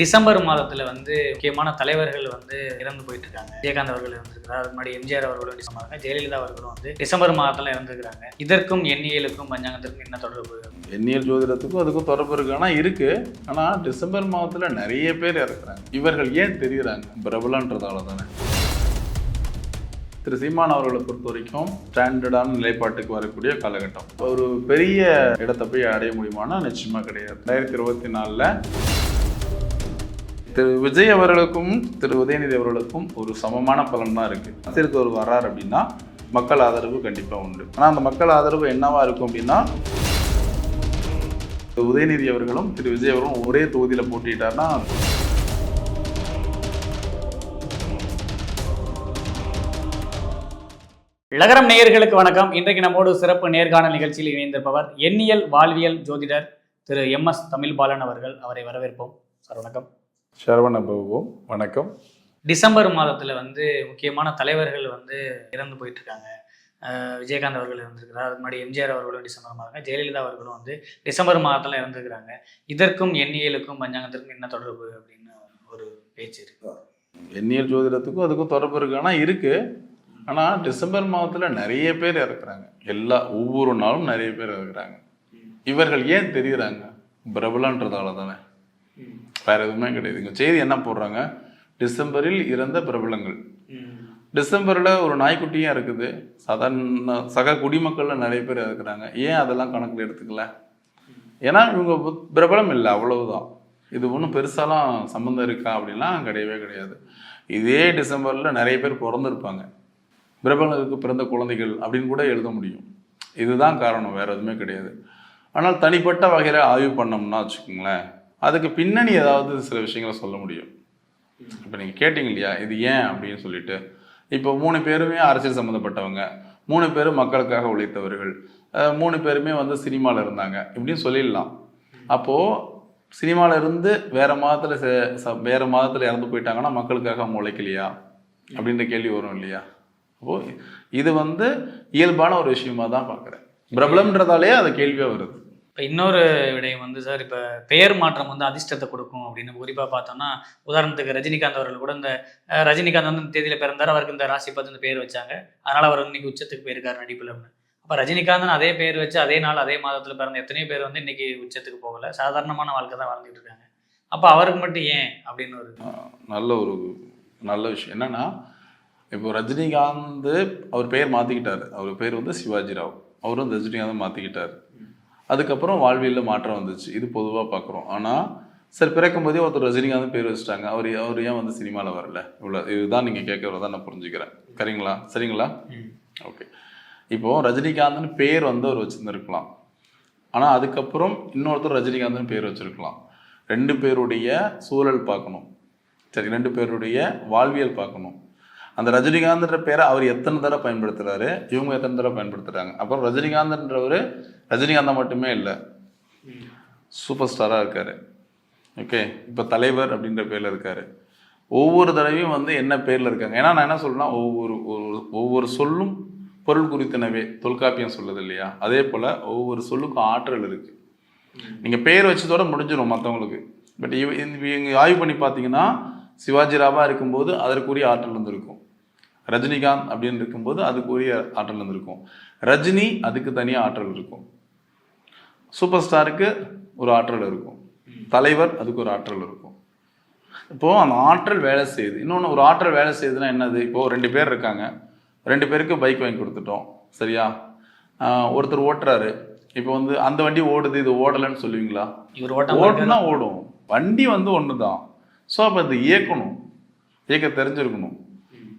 December மாதத்துல வந்து முக்கியமான தலைவர்கள் வந்து இறந்து போயிட்டு இருக்காங்க விஜயகாந்த் அவர்கள் இறந்துருக்கிறார். அதுக்கு முன்னாடி எம்ஜிஆர் அவர்களும் டிசம்பர் ஜெயலலிதா அவர்களும் வந்து டிசம்பர் மாதத்துல இறந்துருக்காங்க இதற்கும் எண்ணியலுக்கும் பஞ்சாங்கத்திற்கும் என்ன தொடர்பு எண்ணியல் ஜோதிடத்துக்கும் அதுக்கும் தொடர்பு இருக்கு. ஆனால் இருக்கு. ஆனால் டிசம்பர் மாதத்தில் நிறைய பேர் இறக்குறாங்க. இவர்கள் ஏன் தெரியுறாங்க? பிரபலன்றதால தானே. திரு சீமான் அவர்களை பொறுத்த வரைக்கும் ஸ்டாண்டர்டான நிலைப்பாட்டுக்கு வரக்கூடிய காலகட்டம். ஒரு பெரிய இடத்தை போய் அடைய முடியுமானா நிச்சயமா கிடையாது. ரெண்டாயிரத்தி இருபத்தி நாலில் திரு விஜய் அவர்களுக்கும் திரு உதயநிதி அவர்களுக்கும் ஒரு சமமான பலன் தான் இருக்குது அரசியலுக்கு ஒரு வர்றார் அப்படின்னா மக்கள் ஆதரவு கண்டிப்பாக உண்டு. ஆனால் அந்த மக்கள் ஆதரவு என்னவாக இருக்கும் அப்படின்னா திரு உதயநிதி அவர்களும் திரு விஜய் அவர்களும் ஒரே தொகுதியில் போட்டிட்டார்னா லகரம் நேயர்களுக்கு வணக்கம். இன்றைக்கு நம்மோடு சிறப்பு நேர்காணல் நிகழ்ச்சியில் இணைந்திருப்பவர் எண்ணியல் வாழ்வியல் ஜோதிடர் திரு எம் எஸ் தமிழ்பாலன் அவர்கள். அவரை வரவேற்போம். சார் வணக்கம். சரவண பாபு வணக்கம். டிசம்பர் மாதத்துல வந்து முக்கியமான தலைவர்கள் வந்து இறந்து போயிட்டு இருக்காங்க அஹ் விஜயகாந்த் அவர்கள் இறந்துருக்கிறார். அதுக்கு முன்னாடி எம்ஜிஆர் அவர்களும் டிசம்பர் மாதம் ஜெயலலிதா அவர்களும் வந்து டிசம்பர் மாதத்துல இறந்துருக்கிறாங்க. இதற்கும் எண்ணியலுக்கும் பஞ்சாங்கத்திற்கும் என்ன தொடர்பு அப்படின்னு ஒரு பேச்சு இருக்கு. எண்ணியல் ஜோதிடத்துக்கும் அதுக்கும் தொடர்பு இருக்கு. ஆனால் இருக்கு. ஆனால் டிசம்பர் மாதத்தில் நிறைய பேர் இறக்குறாங்க. எல்லா ஒவ்வொரு நாளும் நிறைய பேர் இறக்குறாங்க. இவர்கள் ஏன் தெரியுறாங்க? பிரபலன்றதால தானே. வேற எதுவுமே கிடையாதுங்க செய்தி என்ன போடுறாங்க? டிசம்பரில் இறந்த பிரபலங்கள். டிசம்பரில் ஒரு நாய்க்குட்டியும் இருக்குது. சாதாரண சக குடிமக்களில் நிறைய பேர் இருக்கிறாங்க. ஏன் அதெல்லாம் கணக்கில் எடுத்துக்கல? ஏன்னா இவங்க பிரபலம் இல்லை அவ்வளவுதான். இது ஒன்றும் பெருசாலாம் சம்மந்தம் இருக்கா அப்படின்லாம் கிடையவே கிடையாது. இதே டிசம்பரில் நிறைய பேர் பிறந்திருப்பாங்க. பிரபலங்களுக்கு பிறந்த குழந்தைகள் அப்படின்னு கூட எழுத முடியும். இதுதான் காரணம் வேற எதுவுமே கிடையாது. ஆனால் தனிப்பட்ட வகையில் ஆய்வு பண்ணோம்னா வச்சுக்கோங்களேன். அதுக்கு பின்னணி ஏதாவது சில விஷயங்களை சொல்ல முடியும். இப்போ நீங்கள் கேட்டிங்க இல்லையா இது ஏன் அப்படின்னு சொல்லிட்டு. இப்போ மூணு பேருமே அரசியல் சம்மந்தப்பட்டவங்க மூணு பேரும் மக்களுக்காக உழைத்தவர்கள். மூணு பேருமே வந்து சினிமாவில் இருந்தாங்க. இப்படின்னு சொல்லிடலாம். அப்போது சினிமாவில் இருந்து வேறு மாதத்தில் வேறு மாதத்தில் இறந்து போயிட்டாங்கன்னா மக்களுக்காக அவங்க உழைக்கலையா? அப்படின்ற கேள்வி வரும் இல்லையா? அப்போது இது வந்து இயல்பான ஒரு விஷயமா தான் பார்க்குறேன் பிரபலம்ன்றதாலே அது கேள்வியாக வருது. இப்போ இன்னொரு விடயம் வந்து சார் இப்போ பெயர் மாற்றம் வந்து அதிர்ஷ்டத்தை கொடுக்கும் அப்படின்னு குறிப்பாக பார்த்தோம்னா உதாரணத்துக்கு ரஜினிகாந்த் அவர்கள் கூட இந்த ரஜினிகாந்த் வந்து இந்த தேதியில் பிறந்தார் அவருக்கு இந்த ராசி பார்த்து இந்த பேர் வச்சாங்க. அதனால் அவர் இன்னைக்கு உச்சத்துக்கு போயிருக்காரு நடிப்பில் அப்படின்னு. அப்போ ரஜினிகாந்தன் அதே பேர் வச்சு அதே நாள் அதே மாதத்தில் பிறந்த எத்தனையோ பேர் வந்து இன்னைக்கு உச்சத்துக்கு போகல. சாதாரணமான வாழ்க்கை தான் வாழ்ந்துட்டு இருக்காங்க. அப்போ அவருக்கு மட்டும் ஏன் அப்படின்னு ஒரு நல்ல ஒரு நல்ல விஷயம். என்னன்னா இப்போ ரஜினிகாந்த் அவர் பெயர் மாற்றிக்கிட்டார் அவர் பேர் வந்து சிவாஜி ராவ். அவரும் ரஜினிகாந்த் மாற்றிக்கிட்டார் அதுக்கப்புறம் வாழ்வியலில் மாற்றம் வந்துச்சு. இது பொதுவாக பார்க்குறோம் ஆனால் சரி பிறக்கும் போதே ஒருத்தர் ரஜினிகாந்த் பேர் வச்சுட்டாங்க. அவர் அவர் ஏன் வந்து சினிமாவில் வரல? இவ்வளோ இதுதான் நீங்கள் கேட்கறதா நான் புரிஞ்சுக்கிறேன். சரிங்களா? சரிங்களா? ஓகே. இப்போ ரஜினிகாந்த்னு பேர் வந்து அவர் வச்சுருந்துருக்கலாம். ஆனால் அதுக்கப்புறம் இன்னொருத்தர் ரஜினிகாந்த்னு பேர் வச்சிருக்கலாம். ரெண்டு பேருடைய சூழல் பார்க்கணும். சரி ரெண்டு பேருடைய வாழ்வியல் பார்க்கணும். அந்த ரஜினிகாந்த்ன்ற பேரை அவர் எத்தனை தடவை பயன்படுத்துறாரு? இவங்க எத்தனை தடவை பயன்படுத்துறாங்க? அப்புறம் ரஜினிகாந்த்ன்றவர் ரஜினிகாந்தா மட்டுமே இல்லை. சூப்பர் ஸ்டாராக இருக்கார். ஓகே இப்போ தலைவர் அப்படின்ற பேரில் இருக்கார். ஒவ்வொரு தடவையும் வந்து என்ன பேரில் இருக்காங்க? ஏன்னா நான் என்ன சொல்லுன்னா ஒவ்வொரு ஒரு ஒவ்வொரு சொல்லும் பொருள் குறித்தனவே. தொல்காப்பியம் சொல்லுது இல்லையா? அதே போல் ஒவ்வொரு சொல்லுக்கும் ஆற்றல் இருக்குது நீங்கள் பேர் வச்சதோட முடிஞ்சிடும் மற்றவங்களுக்கு பட் இவ இங்கே இவங்க ஆய்வு பண்ணி பார்த்தீங்கன்னா சிவாஜி ராவா இருக்கும்போது அதற்குரிய ஆற்றல் இருந்திருக்கும் ரஜினிகாந்த் அப்படின்னு இருக்கும்போது அதுக்குரிய ஆற்றல் இருந்திருக்கும். ரஜினி அதுக்கு தனியாக ஆற்றல் இருக்கும். சூப்பர் ஸ்டாருக்கு ஒரு ஆற்றல் இருக்கும். தலைவர் அதுக்கு ஒரு ஆற்றல் இருக்கும். இப்போ அந்த ஆற்றல் வேலை செய்யுது. இன்னொன்று ஒரு ஆற்றல் வேலை செய்யுதுன்னா என்னது? இப்போ ரெண்டு பேர் இருக்காங்க. ரெண்டு பேருக்கு பைக் வாங்கி கொடுத்துட்டோம். சரியா? ஒருத்தர் ஓட்டுறாரு. இப்போ வந்து அந்த வண்டி ஓடுது இது ஓடலைன்னு சொல்லுவீங்களா? இவர் ஓட்டுனா ஓடும். வண்டி வந்து ஒன்று தான் ஸோ அப்போ இது இயக்கணும். இயக்க தெரிஞ்சிருக்கணும்.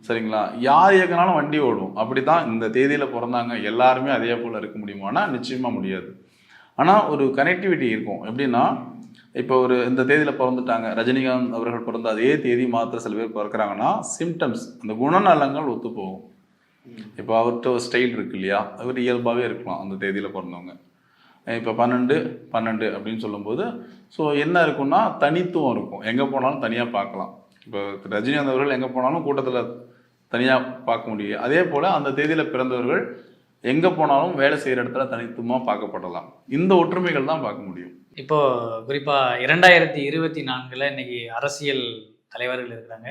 சரிங்களா? யார் இயக்கினாலும் வண்டி ஓடும். அப்படி தான் இந்த தேதியில் பிறந்தாங்க. எல்லாருமே அதே போல் இருக்க முடியுமானா நிச்சயமாக முடியாது. ஆனால் ஒரு கனெக்டிவிட்டி இருக்கும். எப்படின்னா இப்போ ஒரு இந்த தேதியில் பிறந்துட்டாங்க. ரஜினிகாந்த் அவர்கள் பிறந்த அதே தேதி மாத்திர சில பேர் பிறக்கிறாங்கன்னா சிம்டம்ஸ் அந்த குணநலங்கள் ஒத்து போகும். இப்போ அவர்கிட்ட ஒரு ஸ்டைல் இருக்கு இல்லையா? அவர் இயல்பாகவே இருக்கலாம் அந்த தேதியில் பிறந்தவங்க. இப்போ பன்னெண்டு பன்னெண்டு அப்படின்னு சொல்லும்போது ஸோ என்ன இருக்கும்னா தனித்துவம் இருக்கும். எங்கே போனாலும் தனியாக பார்க்கலாம். இப்போ ரஜினிகாந்த் அவர்கள் எங்கே போனாலும் கூட்டத்தில் தனியாக பார்க்க முடியும். அதே போல் அந்த தேதியில் பிறந்தவர்கள் எங்கே போனாலும் வேலை செய்கிற இடத்துல தனித்துவமாக பார்க்கப்படலாம். இந்த ஒற்றுமைகள் தான் பார்க்க முடியும். இப்போ குறிப்பாக இரண்டாயிரத்தி இருபத்தி நான்கில் இன்னைக்கு அரசியல் தலைவர்கள் இருக்கிறாங்க.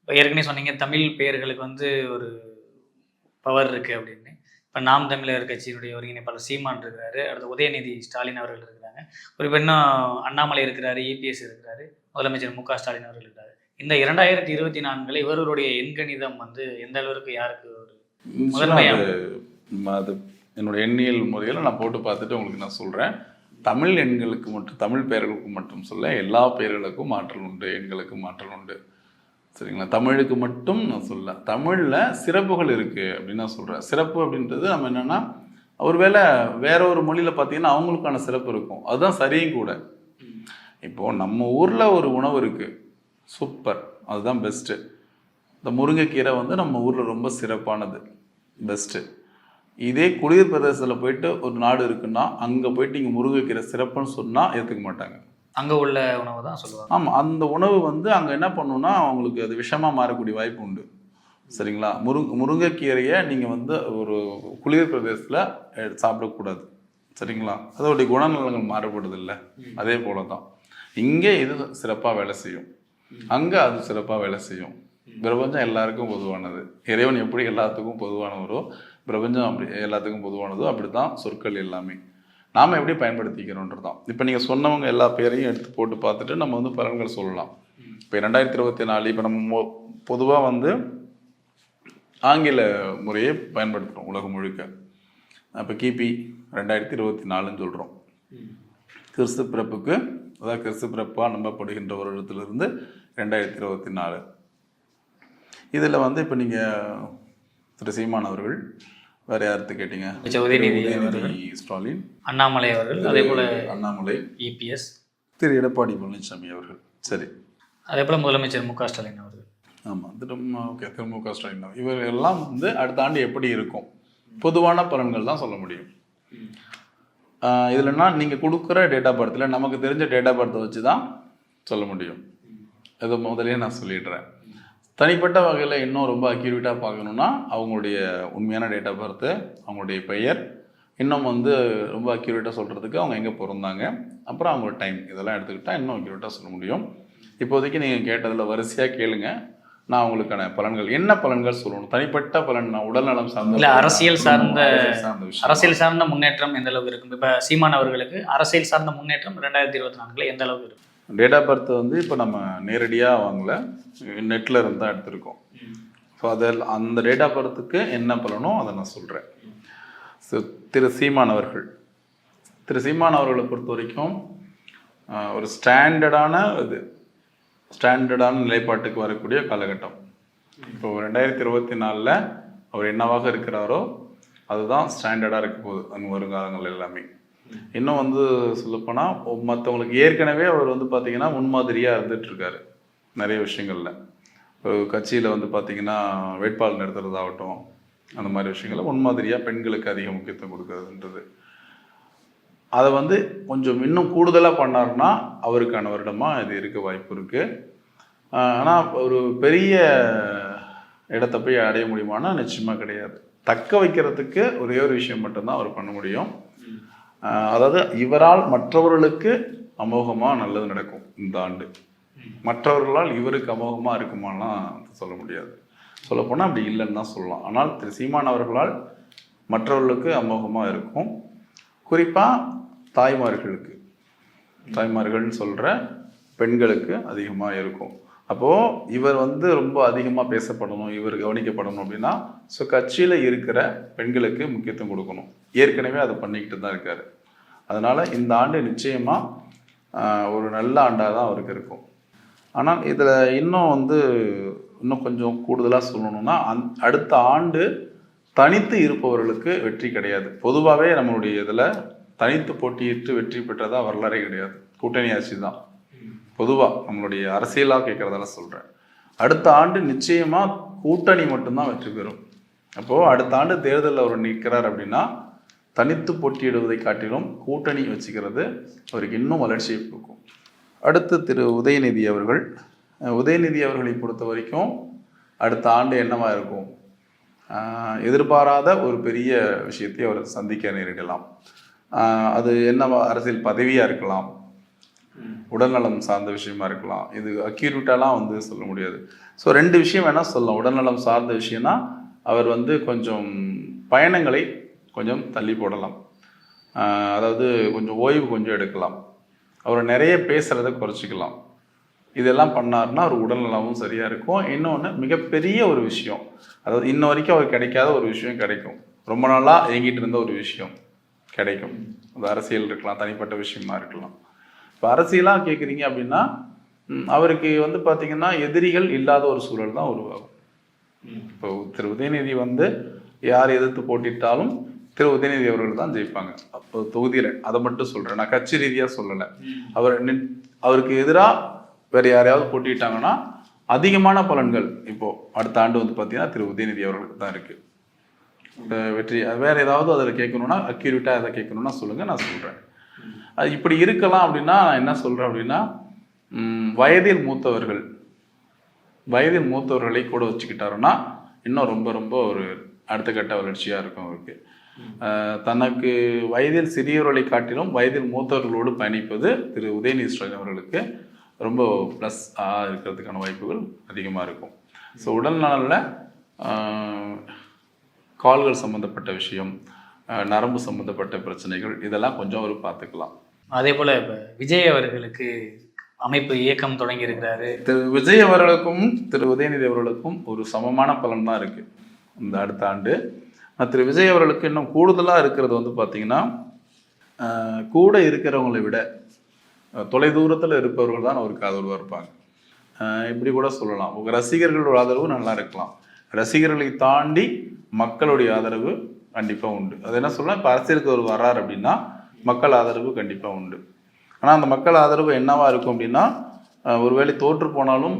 இப்போ ஏற்கனவே சொன்னீங்க தமிழ் பெயர்களுக்கு வந்து ஒரு பவர் இருக்குது அப்படின்னு. இப்போ நாம் தமிழர் கட்சியினுடைய ஒருங்கிணைப்பாளர் சீமான் இருக்கிறாரு அடுத்து உதயநிதி ஸ்டாலின் அவர்கள் இருக்கிறாங்க. குறிப்பாக இன்னும் அண்ணாமலை இருக்கிறாரு இபிஎஸ் இருக்கிறாரு முதலமைச்சர் மு க ஸ்டாலின் அவர்கள் இருக்கிறாரு. இந்த இரண்டாயிரத்தி இருபத்தி நான்குல இவருடைய எண்கணிதம் வந்து எந்த அளவுக்கு யாருக்கு ஒரு? அது என்னோட எண்ணியல் முறையில் நான் போட்டு பார்த்துட்டு உங்களுக்கு நான் சொல்கிறேன் தமிழ் எண்களுக்கு மட்டும் தமிழ் பெயர்களுக்கு மட்டும் சொல்ல எல்லா பெயர்களுக்கும் மாற்றல் உண்டு எண்களுக்கு மாற்றல் உண்டு. சரிங்களா? தமிழுக்கு மட்டும் நான் சொல்ல. தமிழில் சிறப்புகள் இருக்குது அப்படின்னு நான் சொல்கிறேன் சிறப்பு அப்படின்றது நம்ம என்னென்னா ஒருவேளை வேற ஒரு மொழியில் பார்த்தீங்கன்னா அவங்களுக்கான சிறப்பு இருக்கும். அதுதான் சரியும் கூட. இப்போது நம்ம ஊரில் ஒரு உணவு இருக்குது சூப்பர். அதுதான் பெஸ்ட்டு இந்த முருங்கைக்கீரை வந்து நம்ம ஊரில் ரொம்ப சிறப்பானது. பெஸ்ட்டு இதே குளிர் பிரதேசத்தில் போயிட்டு ஒரு நாடு இருக்குன்னா அங்கே போயிட்டு இங்கே முருங்கைக்கீரை சிறப்புன்னு சொன்னால் ஏற்றுக்க மாட்டாங்க. அங்க உள்ள உணவு தான் சொல்லுவாங்க. ஆமாம் அந்த உணவு வந்து அங்கே என்ன பண்ணுன்னா அவங்களுக்கு அது விஷமாக மாறக்கூடிய வாய்ப்பு உண்டு. சரிங்களா? முரு முருங்கைக்கீரையை நீங்கள் வந்து ஒரு குளிர் பிரதேசத்தில் சாப்பிடக்கூடாது சரிங்களா? அதோடைய குணநலங்கள் மாறுபடுது இல்லை அதே போல தான் இங்கே இது சிறப்பாக வேலை செய்யும். அங்கே அது சிறப்பாக வேலை செய்யும். பிரபஞ்சம் எல்லாருக்கும் பொதுவானது. இறைவன் எப்படி எல்லாத்துக்கும் பொதுவானவரோ பிரபஞ்சம் அப்படி எல்லாத்துக்கும் பொதுவானதோ அப்படி தான் சொற்கள் எல்லாமே. நாம் எப்படி பயன்படுத்திக்கிறோன்றது தான் இப்போ நீங்கள் சொன்னவங்க எல்லா பேரையும் எடுத்து போட்டு பார்த்துட்டு நம்ம வந்து பலன்கள் சொல்லலாம். இப்போ ரெண்டாயிரத்தி இருபத்தி நாலு இப்போ நம்ம பொதுவாக வந்து ஆங்கில முறையை பயன்படுத்துகிறோம் உலகம் முழுக்க. இப்போ கிபி ரெண்டாயிரத்தி இருபத்தி நாலுன்னு சொல்கிறோம் கிறிஸ்து பிறப்புக்கு அதாவது கிறிஸ்து பிறப்பாக நம்பப்படுகின்ற வருடத்திலிருந்து ரெண்டாயிரத்தி இருபத்தி நாலு இதில் வந்து இப்போ நீங்கள் திரு சீமான் அவர்கள் வேறு யார்த்து கேட்டீங்க? உதயநிதி ஸ்டாலின் அண்ணாமலை அவர்கள் அதே போல அண்ணாமலை இபிஎஸ் திரு எடப்பாடி பழனிசாமி அவர்கள். சரி. அதே போல முதலமைச்சர் மு க ஸ்டாலின் அவர்கள். ஆமாம் திரு ஓகே திரு மு க ஸ்டாலின் அவர். இவர் எல்லாம் வந்து அடுத்த ஆண்டு எப்படி இருக்கும்? பொதுவான பலன்கள் தான் சொல்ல முடியும். இதில்னா நீங்கள் கொடுக்குற டேட் ஆஃப் பர்த்தில் நமக்கு தெரிஞ்ச டேட் ஆஃப் பர்த்தை வச்சு தான் சொல்ல முடியும். இது முதலே நான் சொல்லிடுறேன். தனிப்பட்ட வகையில் இன்னும் ரொம்ப அக்யூரேட்டாக பார்க்கணுன்னா அவங்களுடைய உண்மையான டேட் ஆஃப் பர்த்து அவங்களுடைய பெயர் இன்னும் வந்து ரொம்ப அக்யூரேட்டாக சொல்கிறதுக்கு அவங்க எங்கே பிறந்தாங்க அப்புறம் அவங்களோட டைம் இதெல்லாம் எடுத்துக்கிட்டால் இன்னும் அக்யூரேட்டாக சொல்ல முடியும். இப்போதைக்கு நீங்கள் கேட்டதில் வரிசையாக கேளுங்கள் நான் உங்களுக்கான பலன்கள். என்ன பலன்கள் சொல்லணும்? தனிப்பட்ட பலன் நான் உடல்நலம் சார்ந்த இல்ல, அரசியல் சார்ந்த- அரசியல் சார்ந்த முன்னேற்றம் எந்த அளவுக்கு இருக்கும் இப்ப சீமான் அவர்களுக்கு அரசியல் சார்ந்த முன்னேற்றம் ரெண்டாயிரத்தி இருபத்தி நான்குல எந்த அளவுக்கு இருக்கும் டேட் ஆஃப் பர்த் வந்து இப்போ நம்ம நேரடியாக வாங்கல. நெட்டில் இருந்து தான் எடுத்திருக்கோம். ஸோ அதில் அந்த டேட் ஆஃப் பர்த்துக்கு என்ன பலனோ அதை நான் சொல்கிறேன் ஸோ திரு சீமான் அவர்கள். திரு சீமான் அவர்களை பொறுத்த வரைக்கும் ஒரு ஸ்டாண்டர்டான இது. ஸ்டாண்டர்டான நிலைப்பாட்டுக்கு வரக்கூடிய காலகட்டம். இப்போ ரெண்டாயிரத்தி இருபத்தி நாலில் அவர் என்னவாக இருக்கிறாரோ அதுதான் ஸ்டாண்டர்டாக இருக்க போகுது அங்கே வருங்காலங்கள் எல்லாமே. இன்னும் வந்து சொல்லப்போனால் மற்றவங்களுக்கு ஏற்கனவே அவர் வந்து பார்த்திங்கன்னா முன்மாதிரியாக இருந்துகிட்ருக்காரு நிறைய விஷயங்களில். இப்போ கட்சியில் வந்து பார்த்தீங்கன்னா வேட்பாளர் நிறுத்துறதாகட்டும் அந்த மாதிரி விஷயங்களை முன்மாதிரியாக பெண்களுக்கு அதிக முக்கியத்துவம் கொடுக்குறதுன்றது. அதை வந்து கொஞ்சம் இன்னும் கூடுதலாக பண்ணாருன்னா அவருக்கான வருடமாக இது இருக்க வாய்ப்பு இருக்குது ஆனால் ஒரு பெரிய இடத்தை போய் அடைய முடியுமானா நிச்சயமாக கிடையாது. தக்க வைக்கிறதுக்கு ஒரே ஒரு விஷயம் மட்டும்தான் அவர் பண்ண முடியும். அதாவது இவரால் மற்றவர்களுக்கு அமோகமாக நல்லது நடக்கும் இந்த ஆண்டு. மற்றவர்களால் இவருக்கு அமோகமாக இருக்குமாலாம் சொல்ல முடியாது. சொல்லப்போனால் அப்படி இல்லைன்னு தான் சொல்லலாம். ஆனால் திரு சீமான் அவர்களால் மற்றவர்களுக்கு அமோகமாக இருக்கும். குறிப்பாக தாய்மார்களுக்கு. தாய்மார்கள்னு சொல்கிற பெண்களுக்கு அதிகமாக இருக்கும். அப்போது இவர் வந்து ரொம்ப அதிகமாக பேசப்படணும் இவர் கவனிக்கப்படணும் அப்படின்னா ஸோ கட்சியில் இருக்கிற பெண்களுக்கு முக்கியத்துவம் கொடுக்கணும். ஏற்கனவே அதை பண்ணிக்கிட்டு தான் இருக்கார். அதனால் இந்த ஆண்டு நிச்சயமாக ஒரு நல்ல ஆண்டாக தான் அவருக்கு இருக்கும். ஆனால் இதில் இன்னும் வந்து இன்னும் கொஞ்சம் கூடுதலாக சொல்லணும்னா அந் அடுத்த ஆண்டு தனித்து இருப்பவர்களுக்கு வெற்றி கிடையாது. பொதுவாகவே நம்மளுடைய இதில் தனித்து போட்டியிட்டு வெற்றி பெற்றதா வரலாறே கிடையாது. கூட்டணி ஆட்சி தான். பொதுவாக நம்மளுடைய அரசியலாக கேட்குறதால சொல்கிறேன் அடுத்த ஆண்டு நிச்சயமாக கூட்டணி மட்டும்தான் வெற்றி பெறும். அப்போது அடுத்த ஆண்டு தேர்தலில் அவர் நிற்கிறார் அப்படின்னா தனித்து போட்டியிடுவதை காட்டிலும் கூட்டணி வச்சுக்கிறது அவருக்கு இன்னும் வளர்ச்சியை கொடுக்கும். அடுத்து திரு உதயநிதி அவர்கள். உதயநிதி அவர்களை பொறுத்த வரைக்கும் அடுத்த ஆண்டு என்னவா இருக்கும்? எதிர்பாராத ஒரு பெரிய விஷயத்தை அவர் சந்திக்க நேரிடலாம். அது என்னவா? அரசியல் பதவியாக இருக்கலாம். உடல்நலம் சார்ந்த விஷயமா இருக்கலாம். இது அக்யூரேட்டாலாம் வந்து சொல்ல முடியாது. ஸோ ரெண்டு விஷயம் வேணால் சொல்லலாம். உடல்நலம் சார்ந்த விஷயம்னா அவர் வந்து கொஞ்சம் பயணங்களை கொஞ்சம் தள்ளி போடலாம். அதாவது கொஞ்சம் ஓய்வு கொஞ்சம் எடுக்கலாம். அவர் நிறைய பேசுகிறத குறைச்சிக்கலாம். இதெல்லாம் பண்ணாருன்னா அவர் உடல்நலமும் சரியாக இருக்கும். இன்னொன்று மிகப்பெரிய ஒரு விஷயம். அதாவது இன்ன வரைக்கும் அவர் கிடைக்காத ஒரு விஷயம் கிடைக்கும். ரொம்ப நாளாக இயங்கிட்டு இருந்த ஒரு விஷயம். கிடைக்கும். அது அரசியல் இருக்கலாம் தனிப்பட்ட விஷயமா இருக்கலாம். இப்போ அரசியலாக கேட்குறீங்க அப்படின்னா அவருக்கு வந்து பார்த்தீங்கன்னா எதிரிகள் இல்லாத ஒரு சூழல் தான் உருவாகும். இப்போ திரு உதயநிதி வந்து யார் எதிர்த்து போட்டிட்டாலும் திரு உதயநிதி அவர்கள் தான் ஜெயிப்பாங்க. அப்போ தொகுதியில் அதை மட்டும் சொல்கிறேன் நான் கட்சி ரீதியாக சொல்லலை. அவர் நின்- அவருக்கு எதிராக வேறு யாரையாவது போட்டிட்டாங்கன்னா அதிகமான பலன்கள் இப்போது அடுத்த ஆண்டு வந்து பார்த்தீங்கன்னா திரு உதயநிதி அவர்களுக்கு தான் இருக்குது வெற்றி வேற ஏதாவது அதில் கேட்கணும்னா அக்யூரேட்டாக அதை கேட்கணும்னா சொல்லுங்க நான் சொல்கிறேன் அது இப்படி இருக்கலாம் அப்படின்னா நான் என்ன சொல்கிறேன் அப்படின்னா வயதில் மூத்தவர்கள் வயதில் மூத்தவர்களை கூட வச்சுக்கிட்டாருன்னா இன்னும் ரொம்ப ரொம்ப ஒரு அடுத்த கட்ட வளர்ச்சியாக இருக்கும் அவருக்கு. தனக்கு வயதில் சிறியவர்களை காட்டிலும் வயதில் மூத்தவர்களோடு பயணிப்பது திரு உதயநிதி ஸ்டாலின் அவர்களுக்கு ரொம்ப ப்ளஸ் இருக்கிறதுக்கான வாய்ப்புகள் அதிகமாக இருக்கும். ஸோ உடல் நலனில் கால்கள் சம்மந்தப்பட்ட விஷயம் நரம்பு சம்மந்தப்பட்ட பிரச்சனைகள் இதெல்லாம் கொஞ்சம் அவர் பார்த்துக்கலாம். அதே போல இப்ப விஜய் அவர்களுக்கு அமைப்பு இயக்கம் தொடங்கி இருக்கிறாரு திரு விஜய் அவர்களுக்கும் திரு உதயநிதி அவர்களுக்கும் ஒரு சமமான பலன் தான் இருக்கு. இந்த அடுத்த ஆண்டு. திரு விஜய் அவர்களுக்கு இன்னும் கூடுதலாக இருக்கிறது வந்து பார்த்தீங்கன்னா கூட இருக்கிறவங்களை விட தொலைதூரத்தில் இருப்பவர்கள் தான் அவருக்கு ஆதரவாக இருப்பாங்க. இப்படி கூட சொல்லலாம். உங்க ரசிகர்களோட ஆதரவு நல்லா இருக்கலாம். ரசிகர்களை தாண்டி மக்களுடைய ஆதரவு கண்டிப்பாக உண்டு. அது என்ன சொல்லலாம் இப்போ அரசியலுக்கு ஒரு வர்றார் அப்படின்னா மக்கள் ஆதரவு கண்டிப்பாக உண்டு. ஆனால் அந்த மக்கள் ஆதரவு என்னவாக இருக்கும் அப்படின்னா ஒருவேளை தோற்று போனாலும்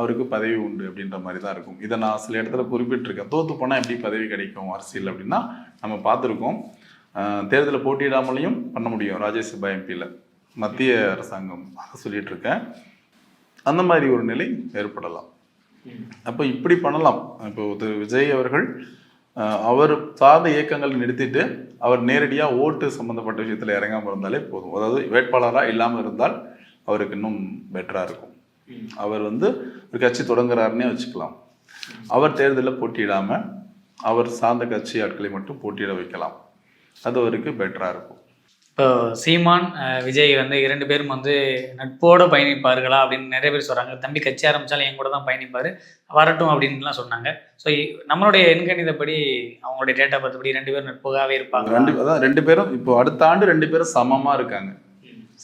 அவருக்கு பதவி உண்டு அப்படின்ற மாதிரி தான் இருக்கும். இதை நான் சில இடத்துல குறிப்பிட்டிருக்கேன். தோற்று போனால் எப்படி பதவி கிடைக்கும் அரசியல் அப்படின்னா நம்ம பார்த்துருக்கோம். தேர்தலில் போட்டியிடாமலையும் பண்ண முடியும் ராஜ்யசபா எம்பியில் மத்திய அரசாங்கம் அதை சொல்லிட்டு இருக்கேன். அந்த மாதிரி ஒரு நிலை ஏற்படலாம். அப்போ இப்படி பண்ணலாம். இப்போ திரு விஜய் அவர்கள் அவர் சார்ந்த இயக்கங்களை நிறுத்திட்டு அவர் நேரடியாக ஓட்டு சம்மந்தப்பட்ட விஷயத்தில் இறங்காமல் இருந்தாலே போதும். அதாவது வேட்பாளராக இல்லாமல் இருந்தால் அவருக்கு இன்னும் பெட்டராக இருக்கும். அவர் வந்து ஒரு கட்சி தொடங்குறாருன்னே வச்சுக்கலாம். அவர் தேர்தலில் போட்டியிடாமல் அவர் சார்ந்த கட்சி ஆட்களை மட்டும் போட்டியிட வைக்கலாம். அது அவருக்கு பெட்டராக இருக்கும். இப்போ சீமான் விஜய் வந்து இரண்டு பேரும் வந்து நட்போட பயணிப்பார்களா அப்படின்னு நிறைய பேர் சொல்றாங்க. தம்பி கட்சி ஆரம்பிச்சாலும் என் கூட தான் பயணிப்பாரு. வரட்டும் அப்படின்லாம் சொன்னாங்க. ஸோ நம்மளுடைய எண்கணிதப்படி அவங்களுடைய டேட்டா பார்த்தபடி ரெண்டு பேரும் நட்புகாவே இருப்பாங்க ரெண்டு அதான் ரெண்டு பேரும் இப்போ அடுத்த ஆண்டு ரெண்டு பேரும் சமமா இருக்காங்க.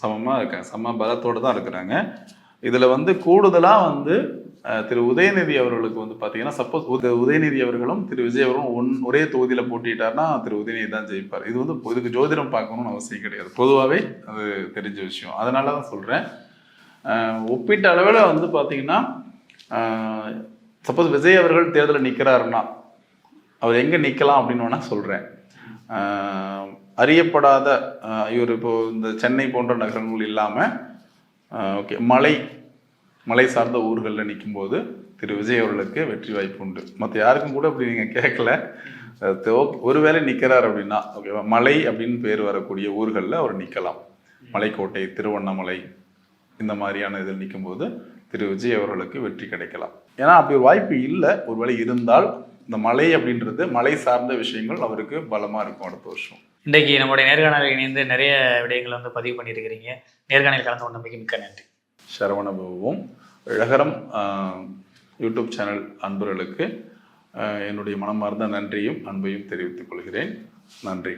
சமமா இருக்காங்க. சம பலத்தோட தான் இருக்கிறாங்க. இதுல வந்து கூடுதலா வந்து திரு உதயநிதி அவர்களுக்கு வந்து பார்த்தீங்கன்னா சப்போஸ் உதயநிதி அவர்களும் திரு விஜய் அவர்களும் ஒன் ஒரே தொகுதியில் போட்டிட்டாருன்னா திரு உதயநிதி தான் ஜெயிப்பார். இது வந்து இதுக்கு ஜோதிடம் பார்க்கணும்னு அவசியம் கிடையாது. பொதுவாகவே அது தெரிஞ்ச விஷயம். அதனால தான் சொல்கிறேன் ஒப்பீட்டு அளவில் வந்து பார்த்தீங்கன்னா சப்போஸ் விஜய் அவர்கள் தேர்தலில் நிற்கிறாருன்னா அவர் எங்கே நிற்கலாம் அப்படின்னு வேணால் சொல்கிறேன் அறியப்படாத இவர் இப்போது இந்த சென்னை போன்ற நகரங்கள் இல்லாமல் ஓகே மலை மலை சார்ந்த ஊர்களில் நிற்கும்போது திரு விஜய் அவர்களுக்கு வெற்றி வாய்ப்பு உண்டு. மற்ற யாருக்கும் கூட அப்படி நீங்கள் கேட்கல ஒருவேளை நிற்கிறார் அப்படின்னா ஓகேவா மலை அப்படின்னு பேர் வரக்கூடிய ஊர்களில் அவர் நிற்கலாம் மலைக்கோட்டை திருவண்ணாமலை இந்த மாதிரியான இதில் நிற்கும்போது திரு விஜய் அவர்களுக்கு வெற்றி கிடைக்கலாம். ஏன்னா அப்படி ஒரு வாய்ப்பு இல்லை. ஒருவேளை இருந்தால் இந்த மலை அப்படின்றது மலை சார்ந்த விஷயங்கள் அவருக்கு பலமாக இருக்கும் அடுத்த வருஷம். இன்றைக்கு நம்முடைய நேர்காணலில் இணைந்து நிறைய விடயங்களை வந்து பதிவு பண்ணியிருக்கிறீங்க. நேர்காணல் கலந்து கொண்டமைக்கு மிக்க நன்றி. சரவணபவும் இழகரம் யூடியூப் சேனல் அன்பர்களுக்கு என்னுடைய மனமார்ந்த நன்றியும் அன்பையும் தெரிவித்துக் கொள்கிறேன். நன்றி.